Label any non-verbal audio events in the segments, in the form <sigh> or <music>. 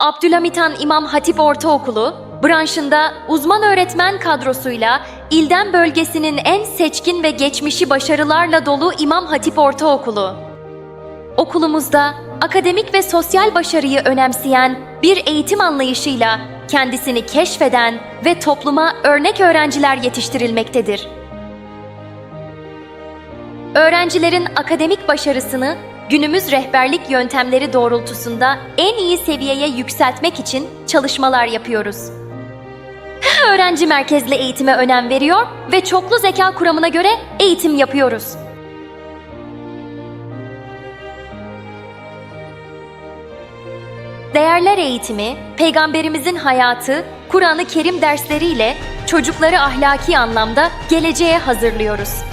Abdülhamit Han İmam Hatip Ortaokulu, branşında uzman öğretmen kadrosuyla İldem bölgesinin en seçkin ve geçmişi başarılarla dolu İmam Hatip Ortaokulu. Okulumuzda akademik ve sosyal başarıyı önemseyen bir eğitim anlayışıyla kendisini keşfeden ve topluma örnek öğrenciler yetiştirilmektedir. Öğrencilerin akademik başarısını günümüz rehberlik yöntemleri doğrultusunda en iyi seviyeye yükseltmek için çalışmalar yapıyoruz. <laughs> Öğrenci merkezli eğitime önem veriyor ve çoklu zeka kuramına göre eğitim yapıyoruz. Değerler eğitimi, peygamberimizin hayatı, Kur'an-ı Kerim dersleriyle çocukları ahlaki anlamda geleceğe hazırlıyoruz.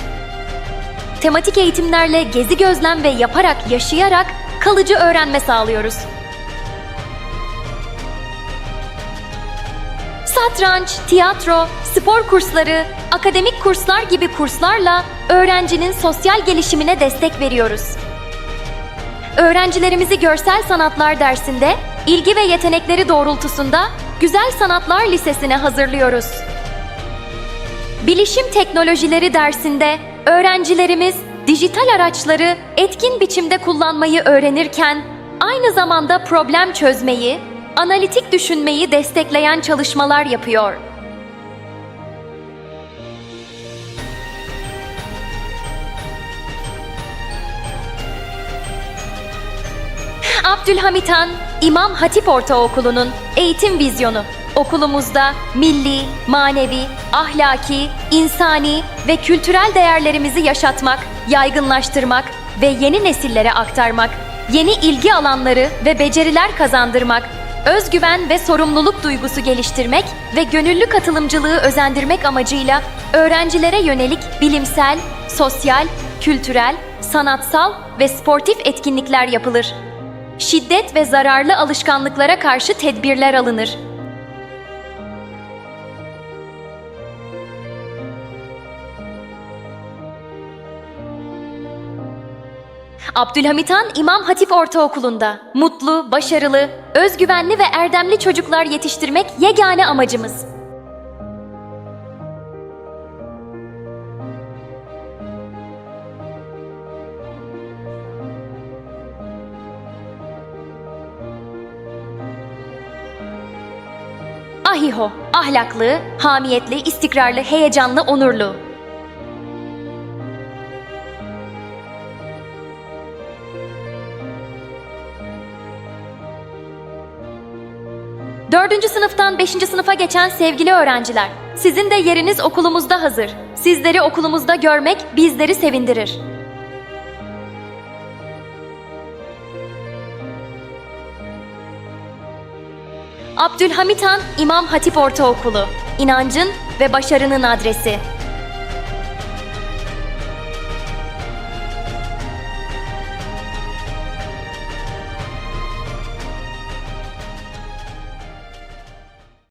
Tematik eğitimlerle gezi gözlem ve yaparak, yaşayarak kalıcı öğrenme sağlıyoruz. Satranç, tiyatro, spor kursları, akademik kurslar gibi kurslarla öğrencinin sosyal gelişimine destek veriyoruz. Öğrencilerimizi görsel sanatlar dersinde ilgi ve yetenekleri doğrultusunda Güzel Sanatlar Lisesi'ne hazırlıyoruz. Bilişim teknolojileri dersinde öğrencilerimiz dijital araçları etkin biçimde kullanmayı öğrenirken aynı zamanda problem çözmeyi, analitik düşünmeyi destekleyen çalışmalar yapıyor. Abdülhamit Han İmam Hatip Ortaokulu'nun eğitim vizyonu. Okulumuzda milli, manevi, ahlaki, insani ve kültürel değerlerimizi yaşatmak, yaygınlaştırmak ve yeni nesillere aktarmak, yeni ilgi alanları ve beceriler kazandırmak, özgüven ve sorumluluk duygusu geliştirmek ve gönüllü katılımcılığı özendirmek amacıyla öğrencilere yönelik bilimsel, sosyal, kültürel, sanatsal ve sportif etkinlikler yapılır şiddet ve zararlı alışkanlıklara karşı tedbirler alınır. Abdülhamit Han İmam Hatip Ortaokulu'nda mutlu, başarılı, özgüvenli ve erdemli çocuklar yetiştirmek yegane amacımız. Ahiho, ahlaklı, hamiyetli, istikrarlı, heyecanlı, onurlu. Dördüncü sınıftan beşinci sınıfa geçen sevgili öğrenciler, sizin de yeriniz okulumuzda hazır. Sizleri okulumuzda görmek bizleri sevindirir. Abdülhamit Han İmam Hatip Ortaokulu. İnancın ve başarının adresi.